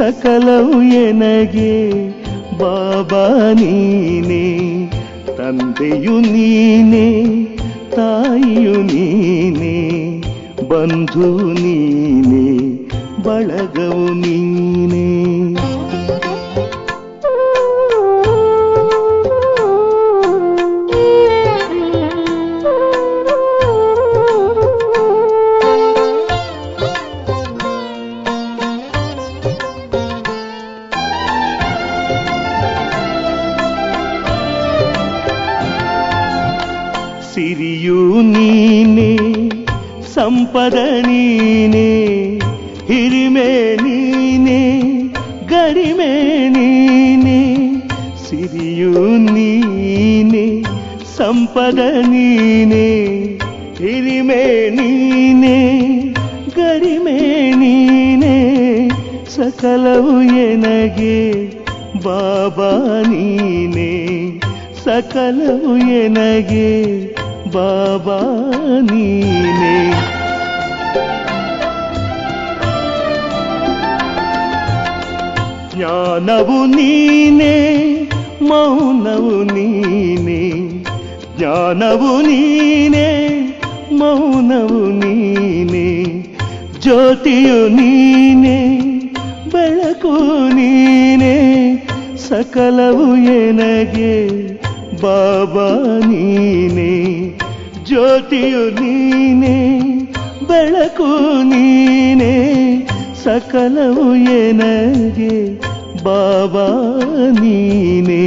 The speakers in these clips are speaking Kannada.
ಸಕಲವು ಎನಗೆ ಬಾಬಾ ನೀನೆ ತಂದೆಯು ನೀನೆ ತಾಯಿಯು ನೀನೆ ಬಂಧು ನೀನೆ ಬಳಗವು ನೀನೆ ನೀನೆ ಗರಿಮೆ ನೀನೆ ಸಕಲವು ಎನಗೆ ಬಾಬಾ ನೀನೆ ಸಕಲವು ಎನಗೆ ಬಾಬಾ ನೀನೆ ಜ್ಞಾನವು ನೀನೆ ಮೌನವು ನೀನೆ ಜ್ಞಾನವು ನೀನೆ ಮೌನವು ನೀನೆ ಜ್ಯೋತಿಯು ನೀನೆ ಬೆಳಕು ನೀನೆ ಸಕಲವು ಎನಗೆ ಬಾಬಾ ನೀನೆ ಜ್ಯೋತಿಯು ನೀನೆ ಬೆಳಕು ನೀನೆ ಸಕಲವು ಎನಗೆ ಬಾಬಾ ನೀನೆ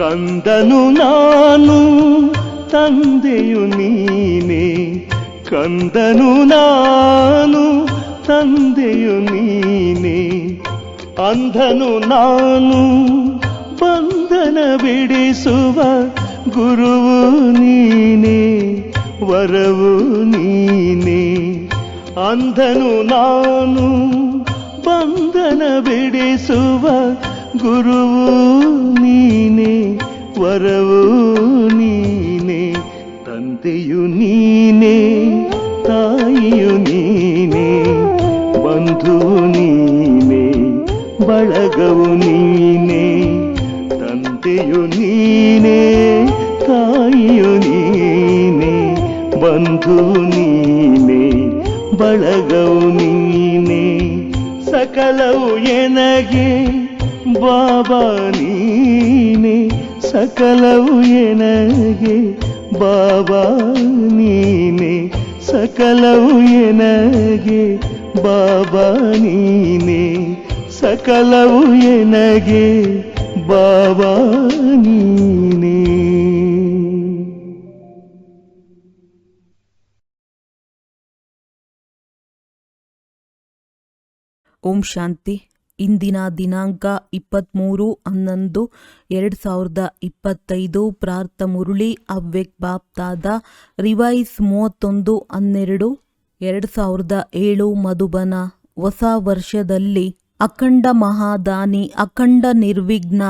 ಕಂದನು ನಾನು ತಂದೆಯು ನೀನೆ ಕಂದನು ನಾನು ತಂದೆಯು ನೀನೆ ಅಂಧನು ನಾನು ಬಂಧನ ಬಿಡಿಸುವ ಗುರುವು ನೀನೆ ವರವು ನೀನೆ ಅಂಧನು ನಾನು ಬಂಧನ ಬಿಡಿಸುವ ಗುರುವು ನೀನೆ, ವರವು ನೀನೆ, ತಂದೆಯು ನೀನೆ, ತಾಯಿಯು ನೀನೆ ಬಂಧುವು ನೀನೆ, ಬಳಗವು ನೀನೆ, ತಂದೆಯು ನೀನೆ, ತಾಯಿಯು ನೀನೆ, ಬಂಧು ನೀನೆ, ಬಳಗವು ನೀನೆ, ಸಕಲವು ಎನಗೆ ಬಾಬಾ ನೀನೆ ಸಕಲವು ಎನಗೆ ಬಾಬಾ ನೀನೆ ಸಕಲವು ಎನಗೆ ಬಾಬಾ ನೀನೆ ಸಕಲವು ಎನಗೆ ಬಾಬಾ ನೀನೆ ಓಂ ಶಾಂತಿ ಇಂದಿನ ದಿನಾಂಕ ಇಪ್ಪತ್ತ್ಮೂರು ಹನ್ನೊಂದು ಎರಡು ಸಾವಿರದ ಇಪ್ಪತ್ತೈದು. ಪ್ರಾರ್ಥ ಮುರುಳಿ ಅವ್ವೆಕ್ ಬಾಪ್ತಾದ ರಿವೈಸ್ ಮೂವತ್ತೊಂದು ಹನ್ನೆರಡು ಎರಡು ಸಾವಿರದ ಏಳು ಮಧುಬನ ಹೊಸ ವರ್ಷದಲ್ಲಿ ಅಖಂಡ ಮಹಾದಾನಿ, ಅಖಂಡ ನಿರ್ವಿಘ್ನ,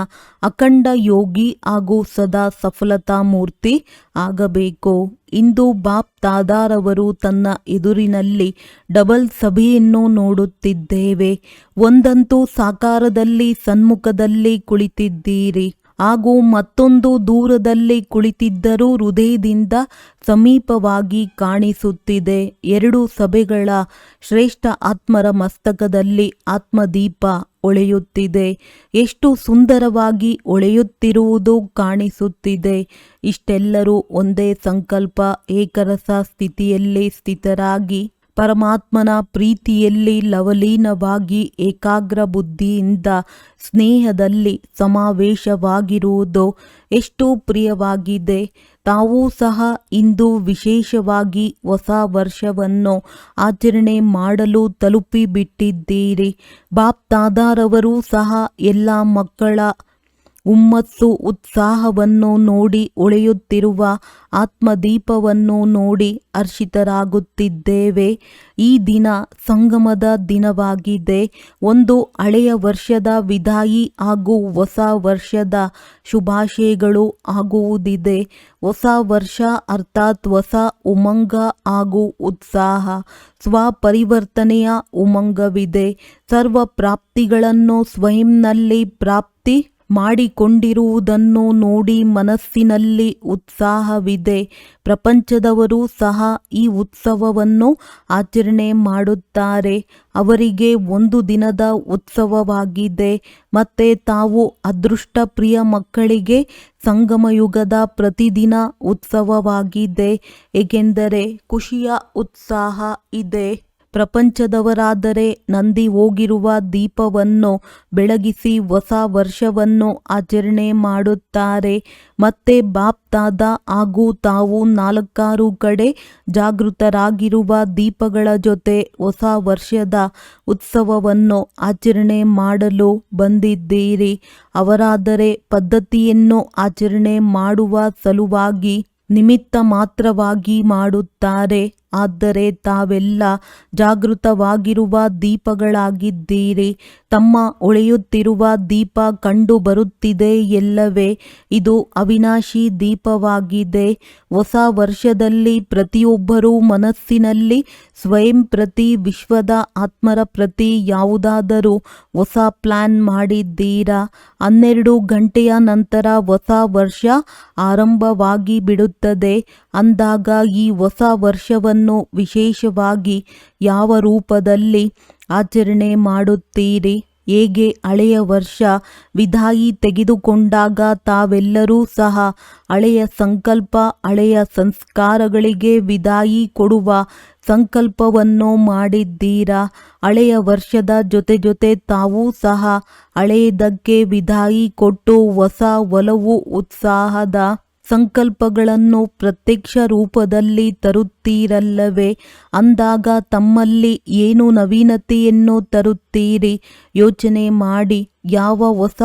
ಅಖಂಡ ಯೋಗಿ ಹಾಗೂ ಸದಾ ಸಫಲತಾ ಮೂರ್ತಿ ಆಗಬೇಕು. ಇಂದು ಬಾಪ್ ತಾದಾರವರು ತನ್ನ ಎದುರಿನಲ್ಲಿ ಡಬಲ್ ಸಭೆಯನ್ನು ನೋಡುತ್ತಿದ್ದೇವೆ. ಒಂದಂತೂ ಸಾಕಾರದಲ್ಲಿ ಸನ್ಮುಖದಲ್ಲಿ ಕುಳಿತಿದ್ದೀರಿ. ಹಾಗೂ ಮತ್ತೊಂದು ದೂರದಲ್ಲಿ ಕುಳಿತಿದ್ದರೂ ಹೃದಯದಿಂದ ಸಮೀಪವಾಗಿ ಕಾಣಿಸುತ್ತಿದೆ. ಎರಡು ಸಭೆಗಳ ಶ್ರೇಷ್ಠ ಆತ್ಮರ ಮಸ್ತಕದಲ್ಲಿ ಆತ್ಮದೀಪ ಒಳೆಯುತ್ತಿದೆ. ಎಷ್ಟು ಸುಂದರವಾಗಿ ಒಳೆಯುತ್ತಿರುವುದು ಕಾಣಿಸುತ್ತಿದೆ. ಇಷ್ಟೆಲ್ಲರೂ ಒಂದೇ ಸಂಕಲ್ಪ, ಏಕರಸ ಸ್ಥಿತಿಯಲ್ಲಿ ಸ್ಥಿತರಾಗಿ ಪರಮಾತ್ಮನ ಪ್ರೀತಿಯಲ್ಲಿ ಲವಲೀನವಾಗಿ ಏಕಾಗ್ರ ಬುದ್ಧಿಯಿಂದ ಸ್ನೇಹದಲ್ಲಿ ಸಮಾವೇಶವಾಗಿರುವುದು ಎಷ್ಟು ಪ್ರಿಯವಾಗಿದೆ. ತಾವೂ ಸಹ ಇಂದು ವಿಶೇಷವಾಗಿ ಹೊಸ ವರ್ಷವನ್ನು ಆಚರಣೆ ಮಾಡಲು ತಲುಪಿಬಿಟ್ಟಿದ್ದೀರಿ. ತಾದಾರವರು ಸಹ ಎಲ್ಲ ಮಕ್ಕಳ ಹುಮ್ಮಸ್ಸು ಉತ್ಸಾಹವನ್ನು ನೋಡಿ ಉಳಿಯುತ್ತಿರುವ ಆತ್ಮದೀಪವನ್ನು ನೋಡಿ ಹರ್ಷಿತರಾಗುತ್ತಿದ್ದೇವೆ. ಈ ದಿನ ಸಂಗಮದ ದಿನವಾಗಿದೆ. ಒಂದು ಹಳೆಯ ವರ್ಷದ ವಿದಾಯಿ ಹಾಗೂ ಹೊಸ ವರ್ಷದ ಶುಭಾಶಯಗಳು ಆಗುವುದಿದೆ. ಹೊಸ ವರ್ಷ ಅರ್ಥಾತ್ ಹೊಸ ಉಮಂಗ ಹಾಗೂ ಉತ್ಸಾಹ. ಸ್ವಪರಿವರ್ತನೆಯ ಉಮಂಗವಿದೆ. ಸರ್ವ ಪ್ರಾಪ್ತಿಗಳನ್ನು ಸ್ವಯಂನಲ್ಲಿ ಪ್ರಾಪ್ತಿ ಮಾಡಿಕೊಂಡಿರುವುದನ್ನು ನೋಡಿ ಮನಸ್ಸಿನಲ್ಲಿ ಉತ್ಸಾಹವಿದೆ. ಪ್ರಪಂಚದವರು ಸಹ ಈ ಉತ್ಸವವನ್ನು ಆಚರಣೆ ಮಾಡುತ್ತಾರೆ. ಅವರಿಗೆ ಒಂದು ದಿನದ ಉತ್ಸವವಾಗಿದೆ. ಮತ್ತೆ ತಾವು ಅದೃಷ್ಟ ಪ್ರಿಯ ಮಕ್ಕಳಿಗೆ ಸಂಗಮಯುಗದ ಪ್ರತಿದಿನ ಉತ್ಸವವಾಗಿದೆ. ಏಕೆಂದರೆ ಖುಷಿಯ ಉತ್ಸಾಹ ಇದೆ. ಪ್ರಪಂಚದವರಾದರೆ ನಂದಿ ಹೋಗಿರುವ ದೀಪವನ್ನು ಬೆಳಗಿಸಿ ಹೊಸ ವರ್ಷವನ್ನು ಆಚರಣೆ ಮಾಡುತ್ತಾರೆ. ಮತ್ತೆ ಬಾಪ್ತಾದ ಹಾಗೂ ತಾವು ನಾಲ್ಕಾರು ಕಡೆ ಜಾಗೃತರಾಗಿರುವ ದೀಪಗಳ ಜೊತೆ ಹೊಸ ವರ್ಷದ ಉತ್ಸವವನ್ನು ಆಚರಣೆ ಮಾಡಲು ಬಂದಿದ್ದೀರಿ. ಅವರಾದರೆ ಪದ್ಧತಿಯನ್ನು ಆಚರಣೆ ಮಾಡುವ ಸಲುವಾಗಿ ನಿಮಿತ್ತ ಮಾತ್ರವಾಗಿ ಮಾಡುತ್ತಾರೆ. ಆದರೆ ತಾವೆಲ್ಲ ಜಾಗೃತವಾಗಿರುವ ದೀಪಗಳಾಗಿದ್ದೀರಿ. ತಮ್ಮ ಉಳಿಯುತ್ತಿರುವ ದೀಪ ಕಂಡು ಬರುತ್ತಿದೆ ಎಲ್ಲವೇ. ಇದು ಅವಿನಾಶಿ ದೀಪವಾಗಿದೆ. ಹೊಸ ವರ್ಷದಲ್ಲಿ ಪ್ರತಿಯೊಬ್ಬರೂ ಮನಸ್ಸಿನಲ್ಲಿ ಸ್ವಯಂ ಪ್ರತಿ, ವಿಶ್ವದ ಆತ್ಮರ ಪ್ರತಿ ಯಾವುದಾದರೂ ಹೊಸ ಪ್ಲಾನ್ ಮಾಡಿದ್ದೀರಾ? ಹನ್ನೆರಡು ಗಂಟೆಯ ನಂತರ ಹೊಸ ವರ್ಷ ಆರಂಭವಾಗಿ ಬಿಡುತ್ತದೆ ಅಂದಾಗ ಈ ಹೊಸ ವರ್ಷವನ್ನು ವಿಶೇಷವಾಗಿ ಯಾವ ರೂಪದಲ್ಲಿ ಆಚರಣೆ ಮಾಡುತ್ತೀರಿ? ಹೇಗೆ ಹಳೆಯ ವರ್ಷ ವಿದಾಯಿ ತೆಗೆದುಕೊಂಡಾಗ ತಾವೆಲ್ಲರೂ ಸಹ ಹಳೆಯ ಸಂಕಲ್ಪ, ಹಳೆಯ ಸಂಸ್ಕಾರಗಳಿಗೆ ವಿದಾಯಿ ಕೊಡುವ ಸಂಕಲ್ಪವನ್ನು ಮಾಡಿದ್ದೀರಾ? ಹಳೆಯ ವರ್ಷದ ಜೊತೆ ಜೊತೆ ತಾವೂ ಸಹ ಹಳೆಯದಕ್ಕೆ ವಿದಾಯಿ ಕೊಟ್ಟು ಹೊಸ ಒಲವು, ಉತ್ಸಾಹದ ಸಂಕಲ್ಪಗಳನ್ನು ಪ್ರತ್ಯಕ್ಷ ರೂಪದಲ್ಲಿ ತರುತ್ತೀರಲ್ಲವೇ? ಅಂದಾಗ ತಮ್ಮಲ್ಲಿ ಏನು ನವೀನತೆಯನ್ನು ತರುತ್ತೀರಿ? ಯೋಚನೆ ಮಾಡಿ, ಯಾವ ಹೊಸ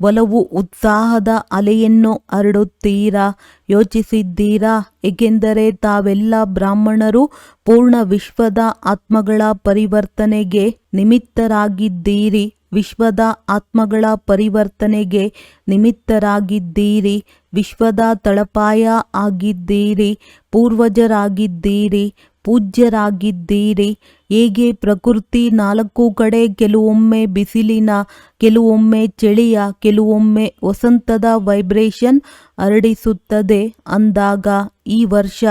ಒಲವು ಉತ್ಸಾಹದ ಅಲೆಯನ್ನು ಹರಡುತ್ತೀರಾ? ಯೋಚಿಸಿದ್ದೀರಾ? ಏಕೆಂದರೆ ತಾವೆಲ್ಲ ಬ್ರಾಹ್ಮಣರು, ಪೂರ್ಣ ವಿಶ್ವದ ಆತ್ಮಗಳ ಪರಿವರ್ತನೆಗೆ ನಿಮಿತ್ತರಾಗಿದ್ದೀರಿ. ವಿಶ್ವದ ಆತ್ಮಗಳ ಪರಿವರ್ತನೆಗೆ ನಿಮಿತ್ತರಾಗಿದ್ದೀರಿ. ವಿಶ್ವದ ತಳಪಾಯ ಆಗಿದ್ದೀರಿ. ಪೂರ್ವಜರಾಗಿದ್ದೀರಿ. ಪೂಜ್ಯರಾಗಿದ್ದೀರಿ. ಹೇಗೆ ಪ್ರಕೃತಿ ನಾಲ್ಕು ಕಡೆ ಕೆಲವೊಮ್ಮೆ ಬಿಸಿಲಿನ, ಕೆಲವೊಮ್ಮೆ ಚಳಿಯ, ಕೆಲವೊಮ್ಮೆ ವಸಂತದ ವೈಬ್ರೇಷನ್ ಹರಡಿಸುತ್ತದೆ. ಅಂದಾಗ ಈ ವರ್ಷ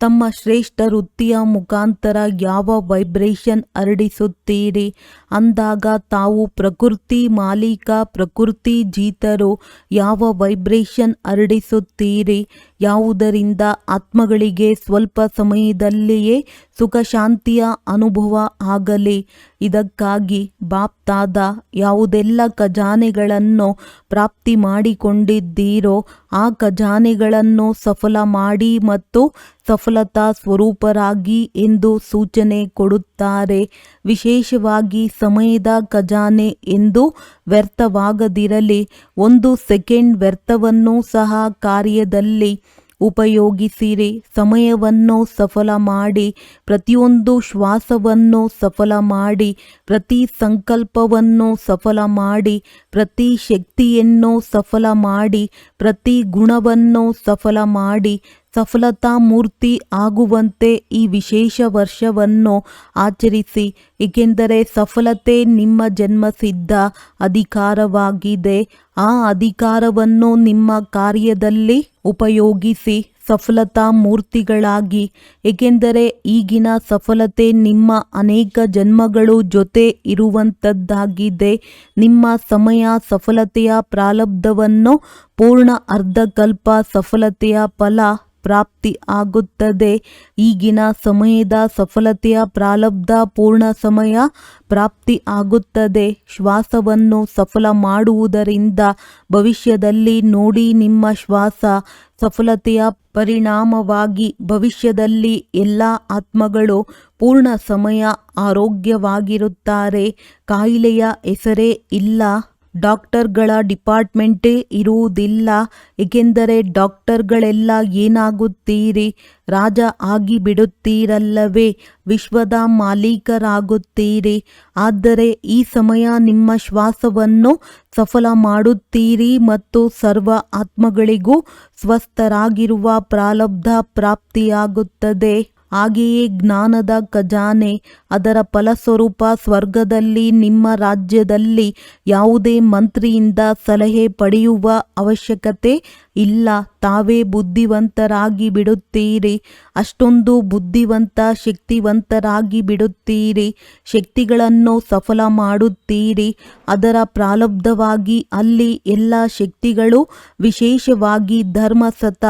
ತಮ್ಮ ಶ್ರೇಷ್ಠ ವೃತ್ತಿಯ ಮುಖಾಂತರ ಯಾವ ವೈಬ್ರೇಷನ್ ಹರಡಿಸುತ್ತೀರಿ? ಅಂದಾಗ ತಾವು ಪ್ರಕೃತಿ ಮಾಲೀಕ, ಪ್ರಕೃತಿ ಜೀತರು, ಯಾವ ವೈಬ್ರೇಷನ್ ಹರಡಿಸುತ್ತೀರಿ? ಯಾವುದರಿಂದ ಆತ್ಮಗಳಿಗೆ ಸ್ವಲ್ಪ ಸಮಯದಲ್ಲಿಯೇ ಸುಖ ಶಾಂತಿಯ ಅನುಭವ ಆಗಲಿ. ಇದಕ್ಕಾಗಿ ಬಾಪ್ತಾದ ಯಾವುದೆಲ್ಲ ಖಜಾನೆಗಳನ್ನು ಪ್ರಾಪ್ತಿ ಮಾಡಿಕೊಂಡಿದ್ದೀರೋ ಆ ಖಜಾನೆಗಳನ್ನು ಸಫಲ ಮಾಡಿ ಮತ್ತು ಸಫಲತಾ ಸ್ವರೂಪರಾಗಿ ಎಂದು ಸೂಚನೆ ಕೊಡುತ್ತಾರೆ. ವಿಶೇಷವಾಗಿ ಸಮಯದ ಖಜಾನೆ ಎಂದು ವ್ಯರ್ಥವಾಗದಿರಲಿ, ಒಂದು ಸೆಕೆಂಡ್ ವ್ಯರ್ಥವನ್ನು ಸಹ ಕಾರ್ಯದಲ್ಲಿ ಉಪಯೋಗಿಸಿರಿ. ಸಮಯವನ್ನು ಸಫಲ ಮಾಡಿ, ಪ್ರತಿಯೊಂದು ಶ್ವಾಸವನ್ನು ಸಫಲ ಮಾಡಿ, ಪ್ರತಿ ಸಂಕಲ್ಪವನ್ನು ಸಫಲ ಮಾಡಿ, ಪ್ರತಿ ಶಕ್ತಿಯನ್ನು ಸಫಲ ಮಾಡಿ, ಪ್ರತಿ ಗುಣವನ್ನು ಸಫಲ ಮಾಡಿ ಸಫಲತಾ ಮೂರ್ತಿ ಆಗುವಂತೆ ಈ ವಿಶೇಷ ವರ್ಷವನ್ನು ಆಚರಿಸಿ, ಏಕೆಂದರೆ ಸಫಲತೆ ನಿಮ್ಮ ಜನ್ಮಸಿದ್ಧ ಅಧಿಕಾರವಾಗಿದೆ. ಆ ಅಧಿಕಾರವನ್ನು ನಿಮ್ಮ ಕಾರ್ಯದಲ್ಲಿ ಉಪಯೋಗಿಸಿ ಸಫಲತಾ ಮೂರ್ತಿಗಳಾಗಿ, ಏಕೆಂದರೆ ಈಗಿನ ಸಫಲತೆ ನಿಮ್ಮ ಅನೇಕ ಜನ್ಮಗಳು ಜೊತೆ ಇರುವಂಥದ್ದಾಗಿದೆ ನಿಮ್ಮ ಸಮಯ ಸಫಲತೆಯ ಪ್ರಾರಬ್ಧವನ್ನು ಪೂರ್ಣ ಅರ್ಧಕಲ್ಪ ಸಫಲತೆಯ ಫಲ ಪ್ರಾಪ್ತಿ ಆಗುತ್ತದೆ. ಈಗಿನ ಸಮಯದ ಸಫಲತೆಯ ಪ್ರಾಲಬ್ಧ ಪೂರ್ಣ ಸಮಯ ಪ್ರಾಪ್ತಿ ಆಗುತ್ತದೆ. ಶ್ವಾಸವನ್ನು ಸಫಲ ಮಾಡುವುದರಿಂದ ಭವಿಷ್ಯದಲ್ಲಿ ನೋಡಿ ನಿಮ್ಮ ಶ್ವಾಸ ಸಫಲತೆಯ ಪರಿಣಾಮವಾಗಿ ಭವಿಷ್ಯದಲ್ಲಿ ಎಲ್ಲ ಆತ್ಮಗಳು ಪೂರ್ಣ ಸಮಯ ಆರೋಗ್ಯವಾಗಿರುತ್ತಾರೆ. ಕಾಯಿಲೆಯ ಹೆಸರೇ ಇಲ್ಲ. ಡಾಕ್ಟರ್ಗಳ ಡಿಪಾರ್ಟ್ಮೆಂಟೇ ಇರುವುದಿಲ್ಲ. ಏಕೆಂದರೆ ಡಾಕ್ಟರ್ಗಳೆಲ್ಲ ಏನಾಗುತ್ತೀರಿ? ರಾಜ ಆಗಿ ಬಿಡುತ್ತೀರಲ್ಲವೇ ವಿಶ್ವದ ಮಾಲೀಕರಾಗುತ್ತೀರಿ? ಆದರೆ ಈ ಸಮಯ ನಿಮ್ಮ ಶ್ವಾಸವನ್ನು ಸಫಲ ಮಾಡುತ್ತೀರಿ ಮತ್ತು ಸರ್ವ ಆತ್ಮಗಳಿಗೂ ಸ್ವಸ್ಥರಾಗಿರುವ ಪ್ರಾಲಬ್ಧ ಪ್ರಾಪ್ತಿಯಾಗುತ್ತದೆ. ಹಾಗೆಯೇ ಜ್ಞಾನದ ಖಜಾನೆ ಅದರ ಫಲಸ್ವರೂಪ ಸ್ವರ್ಗದಲ್ಲಿ ನಿಮ್ಮ ರಾಜ್ಯದಲ್ಲಿ ಯಾವುದೇ ಮಂತ್ರಿಯಿಂದ ಸಲಹೆ ಪಡೆಯುವ ಅವಶ್ಯಕತೆ ಇಲ್ಲ. ತಾವೇ ಬುದ್ಧಿವಂತರಾಗಿ ಬಿಡುತ್ತೀರಿ. ಅಷ್ಟೊಂದು ಬುದ್ಧಿವಂತ, ಶಕ್ತಿವಂತರಾಗಿ ಬಿಡುತ್ತೀರಿ. ಶಕ್ತಿಗಳನ್ನು ಸಫಲ ಮಾಡುತ್ತೀರಿ. ಅದರ ಪ್ರಾಲಬ್ಧವಾಗಿ ಅಲ್ಲಿ ಎಲ್ಲ ಶಕ್ತಿಗಳು, ವಿಶೇಷವಾಗಿ ಧರ್ಮಸತ,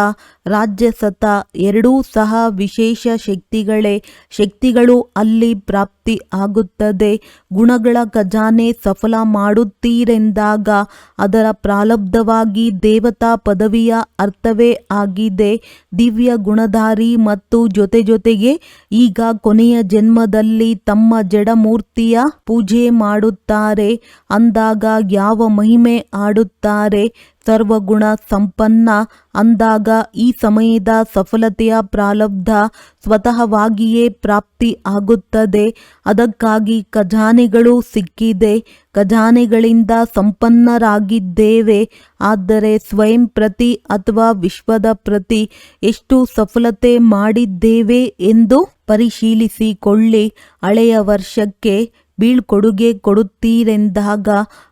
ರಾಜ್ಯಸತ, ಎರಡೂ ಸಹ ವಿಶೇಷ ಶಕ್ತಿಗಳೇ. ಶಕ್ತಿಗಳು ಅಲ್ಲಿ ಪ್ರಾಪ್ತಿ ಆಗುತ್ತದೆ. ಗುಣಗಳ ಖಜಾನೆ ಸಫಲ ಮಾಡುತ್ತೀರೆಂದಾಗ ಅದರ ಪ್ರಾಲಬ್ಧವಾಗಿ ದೇವತಾ ಪದವಿಯ ಅರ್ಥವೇ ಆಗಿದೆ. ದಿವ್ಯ ಗುಣಧಾರಿ ಮತ್ತು ಜೊತೆ ಜೊತೆಗೆ ಈಗ ಕೊನೆಯ ಜನ್ಮದಲ್ಲಿ ತಮ್ಮ ಜಡಮೂರ್ತಿಯ ಪೂಜೆ ಮಾಡುತ್ತಾರೆ. ಅಂದಾಗ ಯಾವ ಮಹಿಮೆ ಆಡುತ್ತಾರೆ. ಸರ್ವಗುಣ ಸಂಪನ್ನ ಅಂದಾಗ ಈ ಸಮಯದ ಸಫಲತೆಯ ಪ್ರಾಲಬ್ಧ ಸ್ವತಃವಾಗಿಯೇ ಪ್ರಾಪ್ತಿ ಆಗುತ್ತದೆ. ಅದಕ್ಕಾಗಿ ಖಜಾನೆಗಳು ಸಿಕ್ಕಿದೆ. ಖಜಾನೆಗಳಿಂದ ಸಂಪನ್ನರಾಗಿದ್ದೇವೆ. ಆದರೆ ಸ್ವಯಂ ಪ್ರತಿ ಅಥವಾ ವಿಶ್ವದ ಪ್ರತಿ ಎಷ್ಟು ಸಫಲತೆ ಮಾಡಿದ್ದೇವೆ ಎಂದು ಪರಿಶೀಲಿಸಿಕೊಳ್ಳಿ. ಹಳೆಯ ವರ್ಷಕ್ಕೆ ಬೀಳ್ಕೊಡುಗೆ ಕೊಡುತ್ತೀರೆಂದಾಗ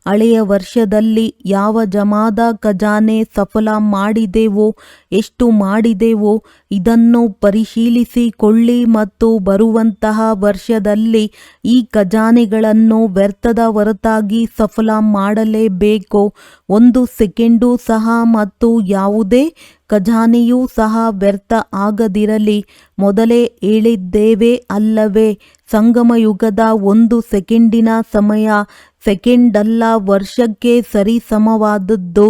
ಹಳೆಯ ವರ್ಷದಲ್ಲಿ ಯಾವ ಜಮಾದ ಖಜಾನೆ ಸಫಲ ಮಾಡಿದೆವೋ, ಎಷ್ಟು ಮಾಡಿದೆವೋ, ಇದನ್ನು ಪರಿಶೀಲಿಸಿಕೊಳ್ಳಿ ಮತ್ತು ಬರುವಂತಹ ವರ್ಷದಲ್ಲಿ ಈ ಖಜಾನೆಗಳನ್ನು ವ್ಯರ್ಥದ ಹೊರತಾಗಿ ಸಫಲ ಮಾಡಲೇಬೇಕು, ಒಂದು ಸೆಕೆಂಡು ಸಹ ಮತ್ತು ಯಾವುದೇ ಖಜಾನೆಯೂ ಸಹ ವ್ಯರ್ಥ ಆಗದಿರಲಿ. ಮೊದಲೇ ಹೇಳಿದ್ದೇವೆ ಅಲ್ಲವೇ ಸಂಗಮ ಯುಗದ ಒಂದು ಸೆಕೆಂಡಿನ ಸಮಯ ಸೆಕೆಂಡ್ ಅಲ್ಲ ವರ್ಷಕ್ಕೆ ಸರಿಸಮವಾದದ್ದು.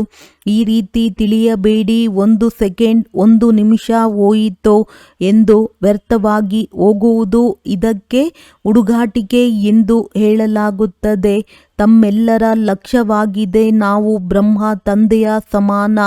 ಈ ರೀತಿ ತಿಳಿಯಬೇಡಿ. ಒಂದು ಸೆಕೆಂಡ್, ಒಂದು ನಿಮಿಷ ಹೋಯಿತೋ ಎಂದು ವ್ಯರ್ಥವಾಗಿ ಹೋಗುವುದು ಇದಕ್ಕೆ ಹುಡುಗಾಟಿಕೆ ಎಂದು ಹೇಳಲಾಗುತ್ತದೆ. ತಮ್ಮೆಲ್ಲರ ಲಕ್ಷ್ಯವಾಗಿದೆ. ನಾವು ಬ್ರಹ್ಮ, ತಂದೆಯ ಸಮಾನ.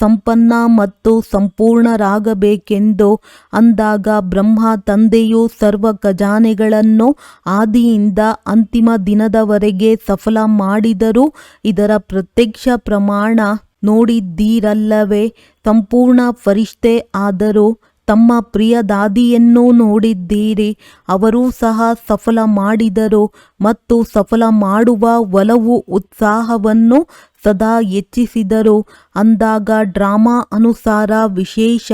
ಸಂಪನ್ನ ಮತ್ತು ಸಂಪೂರ್ಣರಾಗಬೇಕೆಂದು ಅಂದಾಗ ಬ್ರಹ್ಮ ತಂದೆಯು ಸರ್ವ ಖಜಾನೆಗಳನ್ನು ಆದಿಯಿಂದ ಅಂತಿಮ ದಿನದವರೆಗೆ ಸಫಲ ಮಾಡಿದರು ಇದರ ಪ್ರತ್ಯಕ್ಷ ಪ್ರಮಾಣ ನೋಡಿದ್ದೀರಲ್ಲವೇ, ಸಂಪೂರ್ಣ ಫರಿಷ್ಠೆ ಆದರೂ ತಮ್ಮ ಪ್ರಿಯ ದಾದಿಯನ್ನು ನೋಡಿದ್ದೀರಿ. ಅವರೂ ಸಹ ಸಫಲ ಮಾಡಿದರು ಮತ್ತು ಸಫಲ ಮಾಡುವ ಒಲವು ಉತ್ಸಾಹವನ್ನು ಸದಾ ಹೆಚ್ಚಿಸಿದರು. ಅಂದಾಗ ಡ್ರಾಮಾ ಅನುಸಾರ ವಿಶೇಷ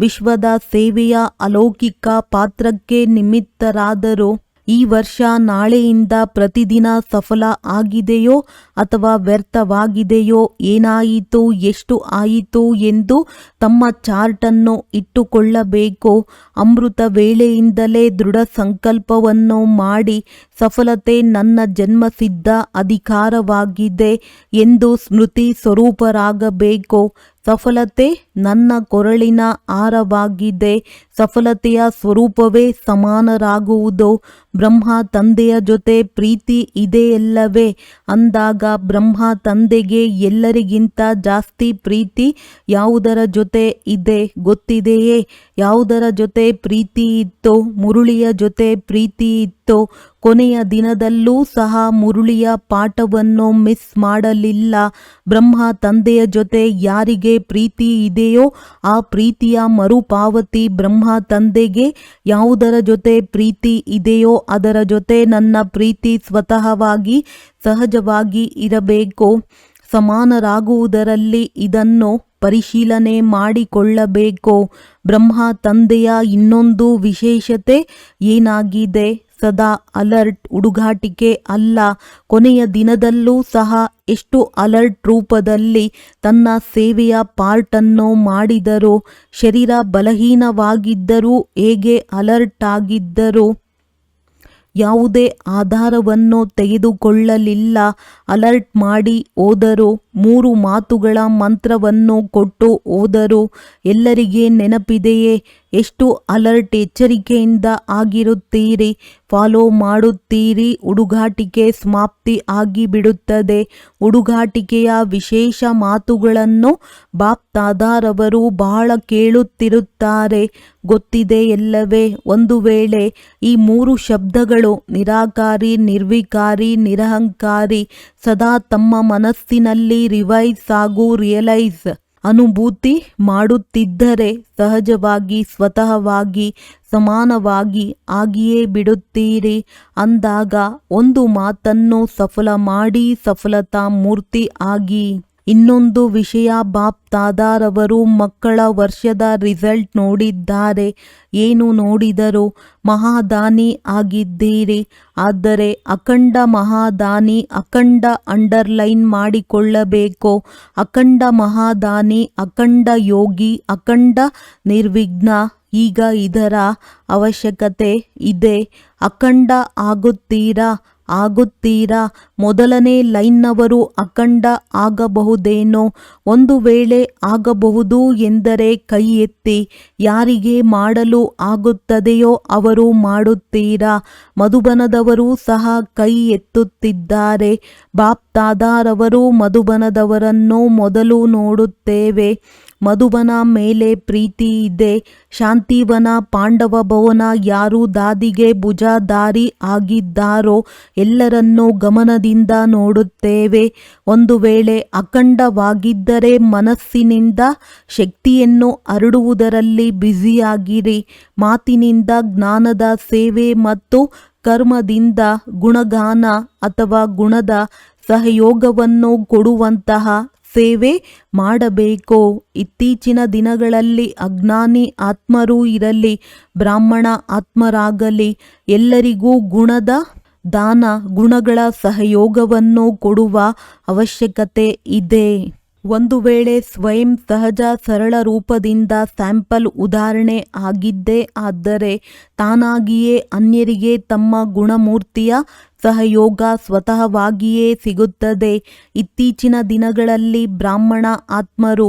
ವಿಶ್ವದ ಸೇವೆಯ ಅಲೌಕಿಕ ಪಾತ್ರಕ್ಕೆ ನಿಮಿತ್ತರಾದರು. ಈ ವರ್ಷ ನಾಳೆಯಿಂದ ಪ್ರತಿದಿನ ಸಫಲ ಆಗಿದೆಯೋ ಅಥವಾ ವ್ಯರ್ಥವಾಗಿದೆಯೋ ಏನಾಯಿತು, ಎಷ್ಟು ಆಯಿತು ಎಂದು ತಮ್ಮ ಚಾರ್ಟನ್ನು ಇಟ್ಟುಕೊಳ್ಳಬೇಕು, ಅಮೃತ ವೇಳೆಯಿಂದಲೇ ದೃಢ ಸಂಕಲ್ಪವನ್ನು ಮಾಡಿ ಸಫಲತೆ ನನ್ನ ಜನ್ಮಸಿದ್ಧ ಅಧಿಕಾರವಾಗಿದೆ ಎಂದು ಸ್ಮೃತಿ ಸ್ವರೂಪರಾಗಬೇಕು ಸಫಲತೆ ನನ್ನ ಕೊರಳಿನ ಆರವಾಗಿದೆ. ಸಫಲತೆಯ ಸ್ವರೂಪವೇ ಸಮಾನರಾಗುವುದು. ಬ್ರಹ್ಮ ತಂದೆಯ ಜೊತೆ ಪ್ರೀತಿ ಇದೆಯಲ್ಲವೇ ಅಂದಾಗ ಬ್ರಹ್ಮ ತಂದೆಗೆ ಎಲ್ಲರಿಗಿಂತ ಜಾಸ್ತಿ ಪ್ರೀತಿ ಯಾವುದರ ಜೊತೆ ಇದೆ ಗೊತ್ತಿದೆಯೇ? ಯಾವುದರ ಜೊತೆ ಪ್ರೀತಿ ಇತ್ತು? ಮುರುಳಿಯ ಜೊತೆ ಪ್ರೀತಿ ಇತ್ತೋ. ಕೊನೆಯ ದಿನದಲ್ಲೂ ಸಹ ಮುರುಳಿಯ ಪಾಠವನ್ನು ಮಿಸ್ ಮಾಡಲಿಲ್ಲ. ಬ್ರಹ್ಮ ತಂದೆಯ ಜೊತೆ ಯಾರಿಗೆ ಪ್ರೀತಿ ಇದೆಯೋ ಆ ಪ್ರೀತಿಯ ಮರುಪಾವತಿ ಬ್ರಹ್ಮ ತಂದೆಗೆ. ಯಾವುದರ ಜೊತೆ ಪ್ರೀತಿ ಇದೆಯೋ ಅದರ ಜೊತೆ ನನ್ನ ಪ್ರೀತಿ ಸ್ವತಃವಾಗಿ ಸಹಜವಾಗಿ ಇರಬೇಕು. ಸಮಾನರಾಗುವುದರಲ್ಲಿ ಇದನ್ನು ಪರಿಶೀಲನೆ ಮಾಡಿಕೊಳ್ಳಬೇಕು. ಬ್ರಹ್ಮ ತಂದೆಯ ಇನ್ನೊಂದು ವಿಶೇಷತೆ ಏನಾಗಿದೆ? ಸದಾ ಅಲರ್ಟ್ ಹುಡುಗಾಟಿಕೆ ಅಲ್ಲ. ಕೊನೆಯ ದಿನದಲ್ಲೂ ಸಹ ಎಷ್ಟು ಅಲರ್ಟ್ ರೂಪದಲ್ಲಿ ತನ್ನ ಸೇವೆಯ ಪಾರ್ಟನ್ನು ಮಾಡಿದರು, ಶರೀರ ಬಲಹೀನವಾಗಿದ್ದರೂ, ಹೇಗೆ ಅಲರ್ಟ್ ಆಗಿದ್ದರೂ ಯಾವುದೇ ಆಧಾರವನ್ನು ತೆಗೆದುಕೊಳ್ಳಲಿಲ್ಲ. ಅಲರ್ಟ್ ಮಾಡಿ ಹೋದರು, ಮೂರು ಮಾತುಗಳ ಮಂತ್ರವನ್ನು ಕೊಟ್ಟು ಹೋದರು ಎಲ್ಲರಿಗೆ ನೆನಪಿದೆಯೇ? ಎಷ್ಟು ಅಲರ್ಟ್ ಎಚ್ಚರಿಕೆಯಿಂದ ಆಗಿರುತ್ತೀರಿ? ಫಾಲೋ ಮಾಡುತ್ತೀರಿ. ಹುಡುಗಾಟಿಕೆ ಸಮಾಪ್ತಿ ಆಗಿಬಿಡುತ್ತದೆ. ಹುಡುಗಾಟಿಕೆಯ ವಿಶೇಷ ಮಾತುಗಳನ್ನು ಬಾಪ್ತಾದಾರವರು ಬಹಳ ಕೇಳುತ್ತಿರುತ್ತಾರೆ. ಗೊತ್ತಿದೆ ಎಲ್ಲವೇ? ಒಂದು ವೇಳೆ ಈ ಮೂರು ಶಬ್ದಗಳು ನಿರಾಕಾರಿ, ನಿರ್ವಿಕಾರಿ, ನಿರಹಂಕಾರಿ, ಸದಾ ತಮ್ಮ ಮನಸ್ಸಿನಲ್ಲಿ ರಿವೈಸ್ ಹಾಗೂ ರಿಯಲೈಸ್ ಅನುಭೂತಿ ಮಾಡುತ್ತಿದ್ದರೆ ಸಹಜವಾಗಿ, ಸ್ವತಃವಾಗಿ, ಸಮಾನವಾಗಿ ಆಗಿಯೇ ಬಿಡುತ್ತೀರಿ. ಅಂದಾಗ ಒಂದು ಮಾತನ್ನು ಸಫಲ ಮಾಡಿ ಸಫಲತಾ ಮೂರ್ತಿ ಆಗಿ. ಇನ್ನೊಂದು ವಿಷಯ, ಬಾಪ್ ತಾದಾರವರು ಮಕ್ಕಳ ವರ್ಷದ ರಿಸಲ್ಟ್ ನೋಡಿದ್ದಾರೆ. ಏನು ನೋಡಿದರು ಮಹಾದಾನಿ ಆಗಿದ್ದೀರಿ. ಆದರೆ ಅಖಂಡ ಮಹಾದಾನಿ, ಅಖಂಡ ಅಂಡರ್ಲೈನ್ ಮಾಡಿಕೊಳ್ಳಬೇಕು. ಅಖಂಡ ಮಹಾದಾನಿ, ಅಖಂಡ ಯೋಗಿ, ಅಖಂಡ ನಿರ್ವಿಘ್ನ ಈಗ ಇದರ ಅವಶ್ಯಕತೆ ಇದೆ. ಅಖಂಡ ಆಗುತ್ತೀರಾ? ಆಗುತ್ತೀರಾ? ಮೊದಲನೇ ಲೈನ್ನವರು ಅಖಂಡ ಆಗಬಹುದೇನೋ ಒಂದು ವೇಳೆ ಆಗಬಹುದು ಎಂದರೆ ಕೈ ಎತ್ತಿ ಯಾರಿಗೆ ಮಾಡಲು ಆಗುತ್ತದೆಯೋ ಅವರು ಮಾಡುತ್ತೀರಾ? ಮಧುಬನದವರು ಸಹ ಕೈ ಎತ್ತುತ್ತಿದ್ದಾರೆ. ಬಾಪ್ತಾದಾರವರು ಮಧುಬನದವರನ್ನು ಮೊದಲು ನೋಡುತ್ತೇವೆ. ಮಧುಬನ ಮೇಲೆ ಪ್ರೀತಿ ಇದೆ. ಶಾಂತಿವನ ಪಾಂಡವ ಭವನ ಯಾರು ದಾದಿಗೆ ಭುಜಾದಾರಿ ಆಗಿದ್ದಾರೋ ಎಲ್ಲರನ್ನೂ ಗಮನದಿಂದ ನೋಡುತ್ತೇವೆ. ಒಂದು ವೇಳೆ ಅಖಂಡವಾಗಿದ್ದರೆ ಮನಸ್ಸಿನಿಂದ ಶಕ್ತಿಯನ್ನು ಹರಡುವುದರಲ್ಲಿ ಬ್ಯುಸಿಯಾಗಿರಿ. ಮಾತಿನಿಂದ ಜ್ಞಾನದ ಸೇವೆ ಮತ್ತು ಕರ್ಮದಿಂದ ಗುಣಗಾನ ಅಥವಾ ಗುಣದ ಸಹಯೋಗವನ್ನು ಕೊಡುವಂತಹ ಸೇವೆ ಮಾಡಬೇಕು. ಇತ್ತೀಚಿನ ದಿನಗಳಲ್ಲಿ ಅಜ್ಞಾನಿ ಆತ್ಮರೂ ಇರಲಿ, ಬ್ರಾಹ್ಮಣ ಆತ್ಮರಾಗಲಿ, ಎಲ್ಲರಿಗೂ ಗುಣದ ದಾನ ಗುಣಗಳ ಸಹಯೋಗವನ್ನು ಕೊಡುವ ಅವಶ್ಯಕತೆ ಇದೆ. ಒಂದು ವೇಳೆ ಸ್ವಯಂ ಸಹಜ ಸರಳ ರೂಪದಿಂದ ಸ್ಯಾಂಪಲ್ ಉದಾಹರಣೆ ಆಗಿದ್ದೇ ಆದರೆ ತಾನಾಗಿಯೇ ಅನ್ಯರಿಗೆ ತಮ್ಮ ಗುಣಮೂರ್ತಿಯ ಸಹಯೋಗ ಸ್ವತಃವಾಗಿಯೇ ಸಿಗುತ್ತದೆ. ಇತ್ತೀಚಿನ ದಿನಗಳಲ್ಲಿ ಬ್ರಾಹ್ಮಣ ಆತ್ಮರು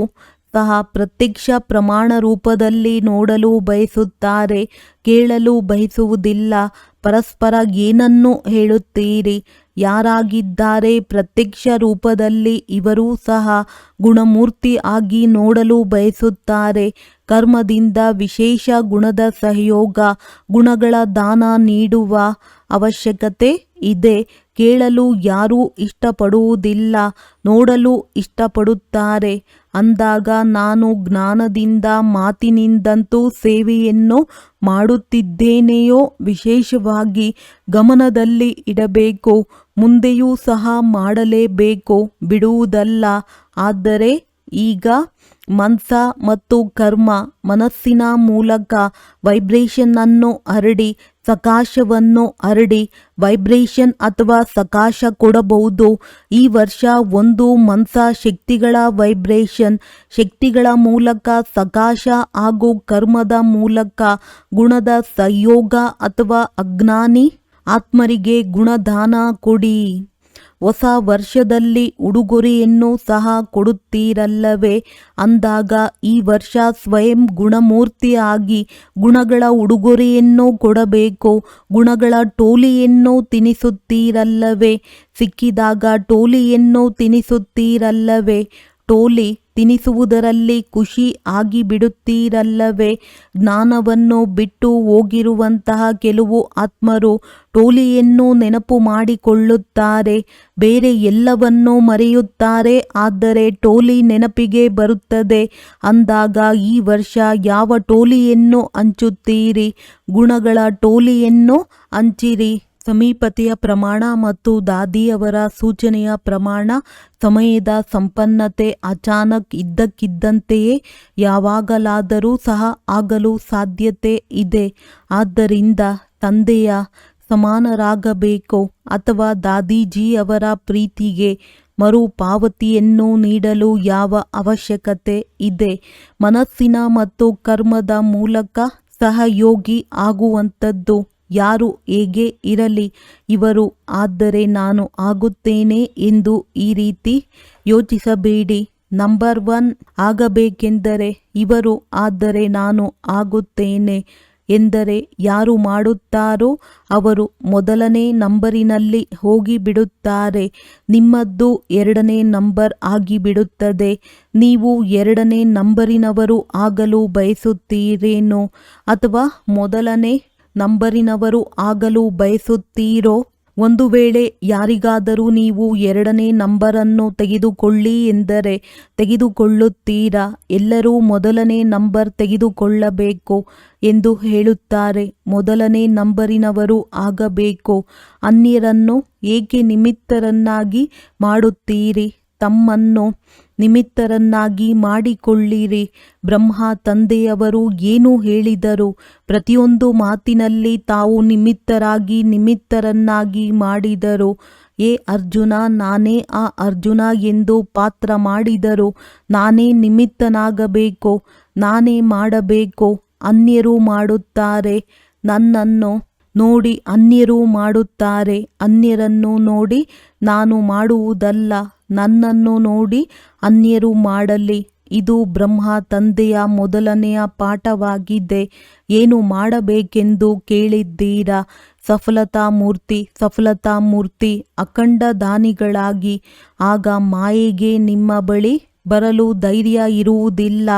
ಸಹ ಪ್ರತ್ಯಕ್ಷ ಪ್ರಮಾಣ ರೂಪದಲ್ಲಿ ನೋಡಲು ಬಯಸುತ್ತಾರೆ, ಕೇಳಲು ಬಯಸುವುದಿಲ್ಲ. ಪರಸ್ಪರ ಏನನ್ನು ಹೇಳುತ್ತೀರಿ? ಯಾರಾಗಿದ್ದಾರೆ? ಪ್ರತ್ಯಕ್ಷ ರೂಪದಲ್ಲಿ ಇವರೂ ಸಹ ಗುಣಮೂರ್ತಿ ಆಗಿ ನೋಡಲು ಬಯಸುತ್ತಾರೆ. ಕರ್ಮದಿಂದ ವಿಶೇಷ ಗುಣದ ಸಹಯೋಗ, ಗುಣಗಳ ದಾನ ನೀಡುವ ಅವಶ್ಯಕತೆ ಇದೆ. ಕೇಳಲು ಯಾರೂ ಇಷ್ಟಪಡುವುದಿಲ್ಲ, ನೋಡಲು ಇಷ್ಟಪಡುತ್ತಾರೆ. ಅಂದಾಗ ನಾನು ಜ್ಞಾನದಿಂದ ಮಾತಿನಿಂದಂತೂ ಸೇವೆಯನ್ನು ಮಾಡುತ್ತಿದ್ದೇನೆಯೋ? ವಿಶೇಷವಾಗಿ ಗಮನದಲ್ಲಿ ಇಡಬೇಕು, ಮುಂದೆಯೂ ಸಹ ಮಾಡಲೇಬೇಕು, ಬಿಡುವುದಲ್ಲ. ಆದರೆ ಈಗ ಮನ್ಸ ಮತ್ತು ಕರ್ಮ, ಮನಸ್ಸಿನ ಮೂಲಕ ವೈಬ್ರೇಷನ್ನನ್ನು ಹರಡಿ ಸಕಾಶವನ್ನು ಹರಡಿ ವೈಬ್ರೇಷನ್ ಅಥವಾ ಸಕಾಶ ಕೊಡಬಹುದು ಈ ವರ್ಷ ಒಂದು ಮನ್ಸ ಶಕ್ತಿಗಳ ವೈಬ್ರೇಷನ್ ಶಕ್ತಿಗಳ ಮೂಲಕ ಸಕಾಶ ಹಾಗೂ ಕರ್ಮದ ಮೂಲಕ ಗುಣದ ಸಂಯೋಗ ಅಥವಾ ಅಜ್ಞಾನಿ ಆತ್ಮರಿಗೆ ಗುಣದಾನ ಕೊಡಿ. ಹೊಸ ವರ್ಷದಲ್ಲಿ ಉಡುಗೊರೆಯನ್ನು ಸಹ ಕೊಡುತ್ತೀರಲ್ಲವೇ? ಅಂದಾಗ ಈ ವರ್ಷ ಸ್ವಯಂ ಗುಣಮೂರ್ತಿಯಾಗಿ ಗುಣಗಳ ಉಡುಗೊರೆಯನ್ನು ಕೊಡಬೇಕು, ಗುಣಗಳ ಟೋಲಿಯನ್ನು ತಿನಿಸುತ್ತೀರಲ್ಲವೇ? ಸಿಕ್ಕಿದಾಗ ಟೋಲಿಯನ್ನು ತಿನಿಸುತ್ತೀರಲ್ಲವೇ? ಟೋಲಿ ತಿನಿಸುವುದರಲ್ಲಿ ಖುಷಿ ಆಗಿಬಿಡುತ್ತೀರಲ್ಲವೇ? ಜ್ಞಾನವನ್ನು ಬಿಟ್ಟು ಹೋಗಿರುವಂತಹ ಕೆಲವು ಆತ್ಮರು ಟೋಲಿಯನ್ನು ನೆನಪು ಮಾಡಿಕೊಳ್ಳುತ್ತಾರೆ, ಬೇರೆ ಎಲ್ಲವನ್ನೂ ಮರೆಯುತ್ತಾರೆ, ಆದರೆ ಟೋಲಿ ನೆನಪಿಗೆ ಬರುತ್ತದೆ. ಅಂದಾಗ ಈ ವರ್ಷ ಯಾವ ಟೋಲಿಯನ್ನು ಹಂಚುತ್ತೀರಿ? ಗುಣಗಳ ಟೋಲಿಯನ್ನು ಹಂಚಿರಿ. ಸಮೀಪತೆಯ ಪ್ರಮಾಣ ಮತ್ತು ದಾದಿಯವರ ಸೂಚನೆಯ ಪ್ರಮಾಣ ಸಮಯದ ಸಂಪನ್ನತೆ ಅಚಾನಕ್ ಇದ್ದಕ್ಕಿದ್ದಂತೆಯೇ ಯಾವಾಗಲಾದರೂ ಸಹ ಆಗಲು ಸಾಧ್ಯತೆ ಇದೆ. ಆದ್ದರಿಂದ ತಂದೆಯ ಸಮಾನರಾಗಬೇಕು ಅಥವಾ ದಾದೀಜಿಯವರ ಪ್ರೀತಿಗೆ ಮರುಪಾವತಿಯನ್ನು ನೀಡಲು ಯಾವ ಅವಶ್ಯಕತೆ ಇದೆ. ಮನಸ್ಸಿನ ಮತ್ತು ಕರ್ಮದ ಮೂಲಕ ಸಹಯೋಗಿ ಆಗುವಂಥದ್ದು. ಯಾರು ಹೇಗೆ ಇರಲಿ, ಇವರು ಆದರೆ ನಾನು ಆಗುತ್ತೇನೆ ಎಂದು ಈ ರೀತಿ ಯೋಚಿಸಬೇಡಿ. ನಂಬರ್ ಒನ್ ಆಗಬೇಕೆಂದರೆ ಇವರು ಆದರೆ ನಾನು ಆಗುತ್ತೇನೆ ಎಂದರೆ ಯಾರು ಮಾಡುತ್ತಾರೋ ಅವರು ಮೊದಲನೇ ನಂಬರಿನಲ್ಲಿ ಹೋಗಿ ಬಿಡುತ್ತಾರೆ ನಿಮ್ಮದ್ದು ಎರಡನೇ ನಂಬರ್ ಆಗಿಬಿಡುತ್ತದೆ. ನೀವು ಎರಡನೇ ನಂಬರಿನವರು ಆಗಲು ಬಯಸುತ್ತೀರೇನೋ ಅಥವಾ ಮೊದಲನೇ ನಂಬರಿನವರು ಆಗಲು ಬಯಸುತ್ತೀರೋ? ಒಂದು ವೇಳೆ ಯಾರಿಗಾದರೂ ನೀವು ಎರಡನೇ ನಂಬರನ್ನು ತೆಗೆದುಕೊಳ್ಳಿ ಎಂದರೆ ತೆಗೆದುಕೊಳ್ಳುತ್ತೀರಾ? ಎಲ್ಲರೂ ಮೊದಲನೇ ನಂಬರ್ ತೆಗೆದುಕೊಳ್ಳಬೇಕು ಎಂದು ಹೇಳುತ್ತಾರೆ. ಮೊದಲನೇ ನಂಬರಿನವರು ಆಗಬೇಕು. ಅನ್ಯರನ್ನು ಏಕೆ ನಿಮಿತ್ತರನ್ನಾಗಿ ಮಾಡುತ್ತೀರಿ? ತಮ್ಮನ್ನು ನಿಮಿತ್ತರನ್ನಾಗಿ ಮಾಡಿಕೊಳ್ಳಿರಿ. ಬ್ರಹ್ಮ ತಂದೆಯವರು ಏನು ಹೇಳಿದರು? ಪ್ರತಿಯೊಂದು ಮಾತಿನಲ್ಲಿ ತಾವು ನಿಮಿತ್ತರಾಗಿ ನಿಮಿತ್ತರನ್ನಾಗಿ ಮಾಡಿದರು. ಏ ಅರ್ಜುನ, ನಾನೇ ಆ ಅರ್ಜುನ ಎಂದು ಪಾತ್ರ ಮಾಡಿದರು. ನಾನೇ ನಿಮಿತ್ತನಾಗಬೇಕು, ನಾನೇ ಮಾಡಬೇಕು, ಅನ್ಯರು ಮಾಡುತ್ತಾರೆ. ನನ್ನನ್ನು ನೋಡಿ ಅನ್ಯರು ಮಾಡುತ್ತಾರೆ, ಅನ್ಯರನ್ನು ನೋಡಿ ನಾನು ಮಾಡುವುದಲ್ಲ. ನನ್ನನ್ನು ನೋಡಿ ಅನ್ಯರು ಮಾಡಲಿ. ಇದು ಬ್ರಹ್ಮ ತಂದೆಯ ಮೊದಲನೆಯ ಪಾಠವಾಗಿದೆ. ಏನು ಮಾಡಬೇಕೆಂದು ಕೇಳಿದ್ದೀರಾ? ಸಫಲತಾ ಮೂರ್ತಿ ಸಫಲತಾ ಮೂರ್ತಿ, ಅಖಂಡ ದಾನಿಗಳಾಗಿ. ಆಗ ಮಾಯೆಗೆ ನಿಮ್ಮ ಬಳಿ ಬರಲು ಧೈರ್ಯ ಇರುವುದಿಲ್ಲ.